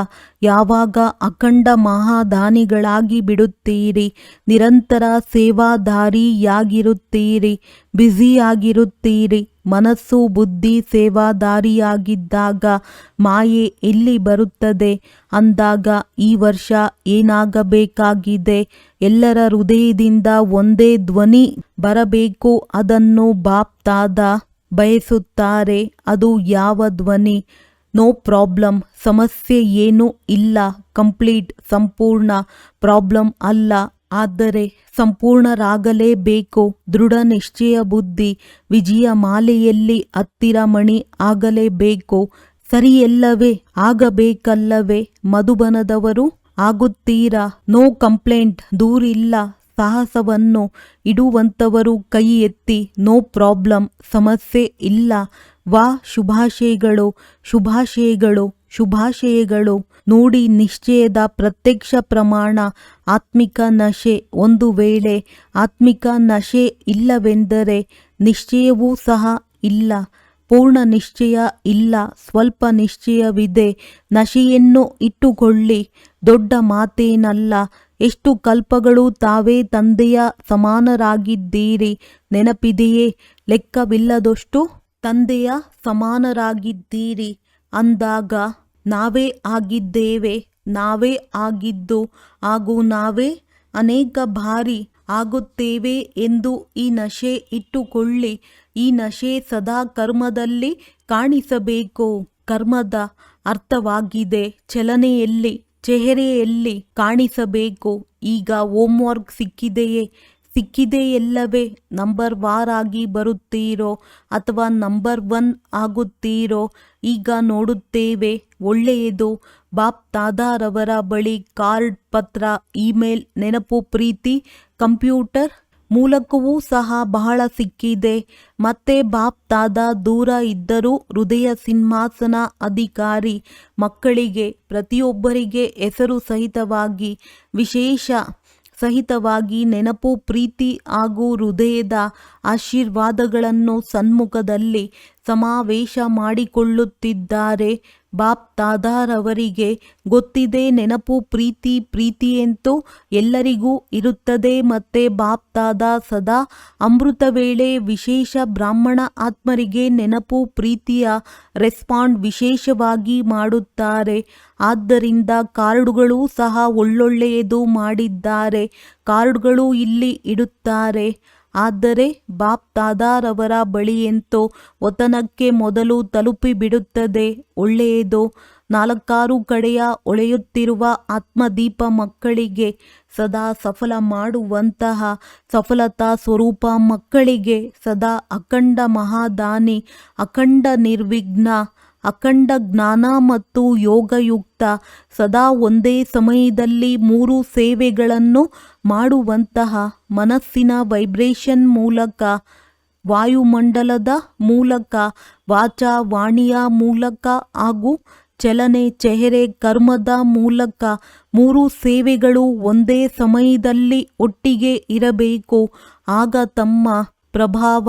ಯಾವಾಗ ಅಖಂಡ ಮಹಾದಾನಿಗಳಾಗಿ ಬಿಡುತ್ತೀರಿ, ನಿರಂತರ ಸೇವಾದಾರಿಯಾಗಿರುತ್ತೀರಿ, ಬ್ಯುಸಿಯಾಗಿರುತ್ತೀರಿ, ಮನಸ್ಸು, ಬುದ್ಧಿ ಸೇವಾದಾರಿಯಾಗಿದ್ದಾಗ ಮಾಯೆ ಎಲ್ಲಿ ಬರುತ್ತದೆ? ಅಂದಾಗ ಈ ವರ್ಷ ಏನಾಗಬೇಕಾಗಿದೆ? ಎಲ್ಲರ ಹೃದಯದಿಂದ ಒಂದೇ ಧ್ವನಿ ಬರಬೇಕು, ಅದನ್ನು ಬಾಪ್ತಾದ ಬಯಸುತ್ತಾರೆ. ಅದು ಯಾವ ಧ್ವನಿ? ನೋ ಪ್ರಾಬ್ಲಮ್ ಸಮಸ್ಯೆ ಏನೂ ಇಲ್ಲ. ಕಂಪ್ಲೀಟ್ ಸಂಪೂರ್ಣ. ಪ್ರಾಬ್ಲಮ್ ಅಲ್ಲ. ಆದರೆ ಸಂಪೂರ್ಣರಾಗಲೇಬೇಕು. ದೃಢ ನಿಶ್ಚಯ ಬುದ್ಧಿ. ವಿಜಯ ಮಾಲೆಯಲ್ಲಿ ಹತ್ತಿರ ಮಣಿ ಆಗಲೇಬೇಕು. ಸರಿಯಲ್ಲವೇ ಆಗಬೇಕಲ್ಲವೇ? ಮಧುಬನದವರು? ಆಗುತ್ತೀರಾ? No complaint ದೂರಿಲ್ಲ. ಸಾಹಸವನ್ನು ಇಡುವಂಥವರು ಕೈ ಎತ್ತಿ. ನೋ ಪ್ರಾಬ್ಲಮ್ ಸಮಸ್ಯೆ ಇಲ್ಲ. ವಾ ಶುಭಾಶಯಗಳು ಶುಭಾಶಯಗಳು ಶುಭಾಶಯಗಳು. ನೋಡಿ ನಿಶ್ಚಯದ ಪ್ರತ್ಯಕ್ಷ ಪ್ರಮಾಣ, ಆತ್ಮಿಕ ನಶೆ. ಒಂದು ವೇಳೆ ಆತ್ಮಿಕ ನಶೆ ಇಲ್ಲವೆಂದರೆ ನಿಶ್ಚಯವೂ ಸಹ ಇಲ್ಲ. ಪೂರ್ಣ ನಿಶ್ಚಯ ಇಲ್ಲ. ಸ್ವಲ್ಪ ನಿಶ್ಚಯವಿದೆ. ನಶೆಯನ್ನು ಇಟ್ಟುಕೊಳ್ಳಿ. ದೊಡ್ಡ ಮಾತೇನಲ್ಲ. ಎಷ್ಟು ಕಲ್ಪಗಳು ತಾವೇ ತಂದೆಯ ಸಮಾನರಾಗಿದ್ದೀರಿ. ನೆನಪಿದೆಯೇ? ಲೆಕ್ಕವಿಲ್ಲದಷ್ಟು ತಂದೆಯ ಸಮಾನರಾಗಿದ್ದೀರಿ. ಅಂದಾಗ, ನಾವೇ ಆಗಿದ್ದೇವೆ, ನಾವೇ ಆಗಿದ್ದು, ಹಾಗೂ ನಾವೇ ಅನೇಕ ಬಾರಿ ಆಗುತ್ತೇವೆ ಎಂದು ಈ ನಶೆ ಇಟ್ಟುಕೊಳ್ಳಿ. ಈ ನಶೆ ಸದಾ ಕರ್ಮದಲ್ಲಿ ಕಾಣಿಸಬೇಕು. ಕರ್ಮದ ಅರ್ಥವಾಗಿದೆ, ಚಲನೆಯಲ್ಲಿ, ಚೆಹರೆಯಲ್ಲಿ ಕಾಣಿಸಬೇಕು. ಈಗ ಹೋಮ್ವರ್ಕ್ ಸಿಕ್ಕಿದೆಯೇ? ಸಿಕ್ಕಿದೆಯಲ್ಲವೇ ನಂಬರ್ ವಾರ್ ಆಗಿ ಬರುತ್ತೀರೋ ಅಥವಾ ನಂಬರ್ ಒನ್ ಆಗುತ್ತೀರೋ? ಈಗ ನೋಡುತ್ತೇವೆ. ಒಳ್ಳೆಯದು. ಬಾಪ್ ತಾದಾರವರ ಬಳಿ ಕಾರ್ಡ್ ಪತ್ರ, ಇಮೇಲ್ ನೆನಪು, ಪ್ರೀತಿ, ಕಂಪ್ಯೂಟರ್ ಮೂಲಕವೂ ಸಹ ಬಹಳ ಸಿಕ್ಕಿದೆ. ಮತ್ತೆ ಬಾಪ್ ತಾದ ದೂರ ಇದ್ದರೂ ಹೃದಯ ಸಿಂಹಾಸನ ಅಧಿಕಾರಿ ಮಕ್ಕಳಿಗೆ, ಪ್ರತಿಯೊಬ್ಬರಿಗೆ ಹೆಸರು ಸಹಿತವಾಗಿ ವಿಶೇಷ ಸಹಿತವಾಗಿ ನೆನಪು ಪ್ರೀತಿ ಹಾಗೂ ಹೃದಯದ ಆಶೀರ್ವಾದಗಳನ್ನು ಸನ್ಮುಖದಲ್ಲಿ ಸಮಾವೇಶ ಮಾಡಿಕೊಳ್ಳುತ್ತಿದ್ದಾರೆ. ಬಾಪ್ ತಾದಾರವರಿಗೆ ಗೊತ್ತಿದೆ ನೆನಪು ಪ್ರೀತಿ ಪ್ರೀತಿಯಂತೂ ಎಲ್ಲರಿಗೂ ಇರುತ್ತದೆ. ಮತ್ತೆ ಬಾಪ್ ಸದಾ ಅಮೃತ ವೇಳೆ ವಿಶೇಷ ಬ್ರಾಹ್ಮಣ ಆತ್ಮರಿಗೆ ನೆನಪು ಪ್ರೀತಿಯ ರೆಸ್ಪಾಂಡ್ ವಿಶೇಷವಾಗಿ ಮಾಡುತ್ತಾರೆ. ಆದ್ದರಿಂದ ಕಾರ್ಡುಗಳು ಸಹ ಒಳ್ಳೊಳ್ಳೆಯದು ಮಾಡಿದ್ದಾರೆ. ಕಾರ್ಡ್ಗಳು ಇಲ್ಲಿ ಇಡುತ್ತಾರೆ. ಆದರೆ ಬಾಪ್ ದಾದಾರವರ ಬಳಿಯೆಂತೋ ವತನಕ್ಕೆ ಮೊದಲು ತಲುಪಿಬಿಡುತ್ತದೆ. ಒಳ್ಳೆಯದು, ನಾಲ್ಕಾರು ಕಡೆಯ ಒಳೆಯುತ್ತಿರುವ ಆತ್ಮದೀಪ ಮಕ್ಕಳಿಗೆ ಸದಾ ಸಫಲ ಮಾಡುವಂತಹ ಸಫಲತಾ ಸ್ವರೂಪ ಮಕ್ಕಳಿಗೆ ಸದಾ ಅಖಂಡ ಮಹಾದಾನಿ, ಅಖಂಡ ನಿರ್ವಿಘ್ನ ಅಖಂಡ ಜ್ಞಾನ ಮತ್ತು ಯೋಗಯುಕ್ತ ಸದಾ ಒಂದೇ ಸಮಯದಲ್ಲಿ ಮೂರು ಸೇವೆಗಳನ್ನು ಮಾಡುವಂತಹ ಮನಸ್ಸಿನ ವೈಬ್ರೇಷನ್ ಮೂಲಕ, ವಾಯುಮಂಡಲದ ಮೂಲಕ ವಾಚಾ ವಾಣಿಯ ಮೂಲಕ ಹಾಗೂ ಚಲನೆ ಚೆಹರೆ ಕರ್ಮದ ಮೂಲಕ ಮೂರು ಸೇವೆಗಳು ಒಂದೇ ಸಮಯದಲ್ಲಿ ಒಟ್ಟಿಗೆ ಇರಬೇಕು. ಆಗ ತಮ್ಮ ಪ್ರಭಾವ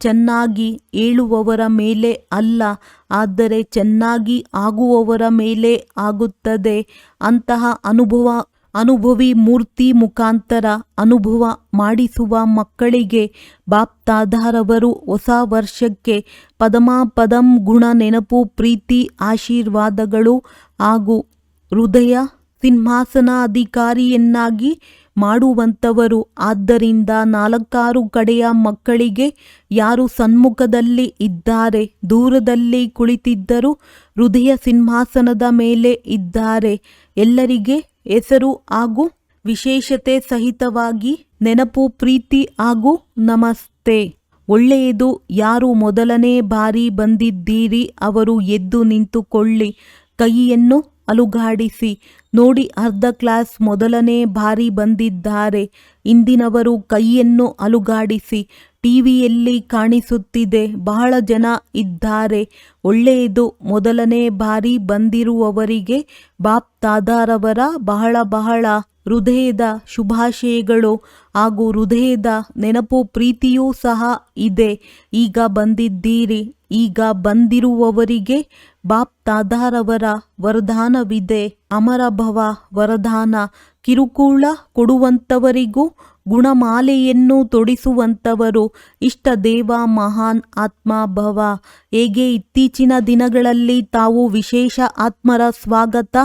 ಚೆನ್ನಾಗಿ ಏಳುವವರ ಮೇಲೆ ಅಲ್ಲ, ಆದರೆ ಚೆನ್ನಾಗಿ ಆಗುವವರ ಮೇಲೆ ಆಗುತ್ತದೆ. ಅಂತಹ ಅನುಭವ, ಅನುಭವಿ ಮೂರ್ತಿ ಮುಖಾಂತರ ಅನುಭವ ಮಾಡಿಸುವ ಮಕ್ಕಳಿಗೆ ಬಾಪ್ತಾದಾರವರು ಹೊಸ ವರ್ಷಕ್ಕೆ ಪದಮಾಪದಂ ಗುಣ ನೆನಪು ಪ್ರೀತಿ ಆಶೀರ್ವಾದಗಳು ಹಾಗೂ ಹೃದಯ ಸಿಂಹಾಸನಾಧಿಕಾರಿಯನ್ನಾಗಿ ಮಾಡುವಂಥವರು. ಆದ್ದರಿಂದ ನಾಲ್ಕಾರು ಕಡೆಯ ಮಕ್ಕಳಿಗೆ ಯಾರು ಸನ್ಮುಖದಲ್ಲಿ ಇದ್ದಾರೆ, ದೂರದಲ್ಲಿ ಕುಳಿತಿದ್ದರು ಹೃದಯ ಸಿಂಹಾಸನದ ಮೇಲೆ ಇದ್ದಾರೆ. ಎಲ್ಲರಿಗೆ ಹೆಸರು ಹಾಗೂ ವಿಶೇಷತೆ ಸಹಿತವಾಗಿ ನೆನಪು, ಪ್ರೀತಿ ಹಾಗೂ ನಮಸ್ತೆ. ಒಳ್ಳೆಯದು, ಯಾರು ಮೊದಲನೇ ಬಾರಿ ಬಂದಿದ್ದೀರಿ, ಅವರು ಎದ್ದು ನಿಂತುಕೊಳ್ಳಿ. ಕೈಯನ್ನು ಅಲುಗಾಡಿಸಿ. ನೋಡಿ, ಅರ್ಧ ಕ್ಲಾಸ್ ಮೊದಲನೇ ಬಾರಿ ಬಂದಿದ್ದಾರೆ. ಇಂದಿನವರು ಕೈಯನ್ನು ಅಲುಗಾಡಿಸಿ. ಟಿವಿಯಲ್ಲಿ ಕಾಣಿಸುತ್ತಿದೆ, ಬಹಳ ಜನ ಇದ್ದಾರೆ. ಒಳ್ಳೆಯದು, ಮೊದಲನೇ ಬಾರಿ ಬಂದಿರುವವರಿಗೆ ಬಾಪ್ ತಾದಾರವರ ಬಹಳ ಬಹಳ ಹೃದಯದ ಶುಭಾಶಯಗಳು ಹಾಗೂ ಹೃದಯದ ನೆನಪು ಪ್ರೀತಿಯೂ ಸಹ ಇದೆ. ಈಗ ಬಂದಿದ್ದೀರಿ. ಈಗ ಬಂದಿರುವವರಿಗೆ ಬಾಪ್ ತಾದಾರವರ ವರದಾನವಿದೆ. ಅಮರಭವ, ವರದಾನ ಕಿರುಕುಳ ಕೊಡುವಂಥವರಿಗೂ ಗುಣಮಾಲೆಯನ್ನು ತೊಡಿಸುವಂಥವರು ಇಷ್ಟ ದೇವ ಮಹಾನ್ ಆತ್ಮ ಭವ. ಹೇಗೆ ಇತ್ತೀಚಿನ ದಿನಗಳಲ್ಲಿ ತಾವು ವಿಶೇಷ ಆತ್ಮರ ಸ್ವಾಗತ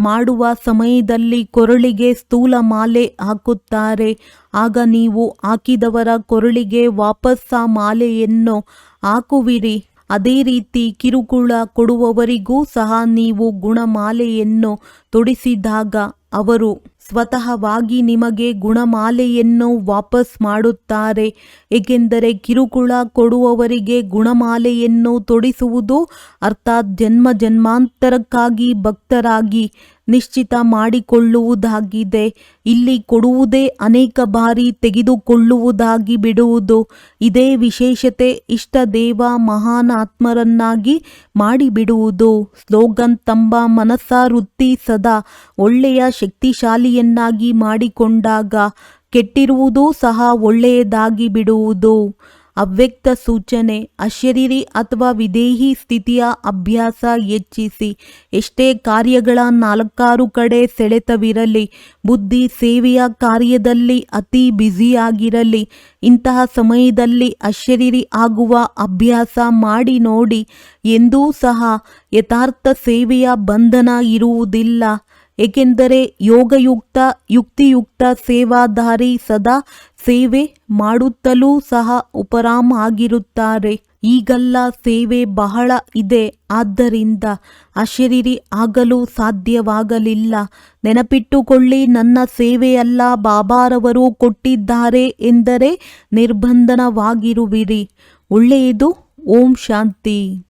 ಮಾಡುವ ಸಮಯದಲ್ಲಿ ಕೊರಳಿಗೆ ಸ್ಥೂಲ ಮಾಲೆ ಹಾಕುತ್ತಾರೆ. ಆಗ ನೀವು ಹಾಕಿದವರ ಕೊರಳಿಗೆ ವಾಪಸ್ಸ ಮಾಲೆಯನ್ನು ಹಾಕುವಿರಿ. ಅದೇ ರೀತಿ ಕಿರುಕುಳ ಕೊಡುವವರಿಗೂ ಸಹ ನೀವು ಗುಣಮಾಲೆಯನ್ನು ತೊಡಿಸಿದಾಗ ಅವರು ಸ್ವತಃವಾಗಿ ನಿಮಗೆ ಗುಣಮಾಲೆಯನ್ನು ವಾಪಸ್ ಮಾಡುತ್ತಾರೆ. ಏಕೆಂದರೆ ಕಿರುಕುಳ ಕೊಡುವವರಿಗೆ ಗುಣಮಾಲೆಯನ್ನು ತೊಡಿಸುವುದು ಅರ್ಥಾತ್ ಜನ್ಮ ಜನ್ಮಾಂತರಕ್ಕಾಗಿ ಭಕ್ತರಾಗಿ ನಿಶ್ಚಿತ ಮಾಡಿಕೊಳ್ಳುವುದಾಗಿದೆ. ಇಲ್ಲಿ ಕೊಡುವುದೇ ಅನೇಕ ಬಾರಿ ತೆಗೆದುಕೊಳ್ಳುವುದಾಗಿ ಬಿಡುವುದು. ಇದೇ ವಿಶೇಷತೆ ಇಷ್ಟ ದೇವ ಮಹಾನ್ ಆತ್ಮರನ್ನಾಗಿ ಮಾಡಿಬಿಡುವುದು. ಸ್ಲೋಗನ್ ತಂಬ ಮನಸ್ಸ ವೃತ್ತಿ ಸದಾ ಒಳ್ಳೆಯ ಶಕ್ತಿಶಾಲಿಯನ್ನಾಗಿ ಮಾಡಿಕೊಂಡಾಗ ಕೆಟ್ಟಿರುವುದೂ ಸಹ ಒಳ್ಳೆಯದಾಗಿ ಬಿಡುವುದು. ಅವ್ಯಕ್ತ ಸೂಚನೆ, ಅಶರೀರಿ ಅಥವಾ ವಿದೇಹಿ ಸ್ಥಿತಿಯ ಅಭ್ಯಾಸ ಹೆಚ್ಚಿಸಿ, ಎಷ್ಟೇ ಕಾರ್ಯಗಳ ನಾಲ್ಕಾರು ಕಡೆ ಸೆಳೆತವಿರಲಿ, ಬುದ್ಧಿ ಸೇವೆಯ ಕಾರ್ಯದಲ್ಲಿ ಅತಿ ಬ್ಯುಸಿಯಾಗಿರಲಿ, ಇಂತಹ ಸಮಯದಲ್ಲಿ ಅಶರೀರಿ ಆಗುವ ಅಭ್ಯಾಸ ಮಾಡಿ ನೋಡಿ, ಎಂದೂ ಸಹ ಯಥಾರ್ಥ ಸೇವೆಯ ಬಂಧನ ಇರುವುದಿಲ್ಲ. ಏಕೆಂದರೆ ಯೋಗಯುಕ್ತ, ಯುಕ್ತಿಯುಕ್ತ ಸೇವಾಧಾರಿ ಸದಾ ಸೇವೆ ಮಾಡುತ್ತಲೂ ಸಹ ಉಪರಾಮ್ ಆಗಿರುತ್ತಾರೆ. ಈಗಲ್ಲ ಸೇವೆ ಬಹಳ ಇದೆ. ಆದ್ದರಿಂದ ಅಶರೀರಿ ಆಗಲು ಸಾಧ್ಯವಾಗಲಿಲ್ಲ. ನೆನಪಿಟ್ಟುಕೊಳ್ಳಿ, ನನ್ನ ಸೇವೆಯಲ್ಲ ಬಾಬಾರವರು ಕೊಟ್ಟಿದ್ದಾರೆ ಎಂದರೆ ನಿರ್ಬಂಧನವಾಗಿರುವಿರಿ. ಒಳ್ಳೆಯದು, ಓಂ ಶಾಂತಿ.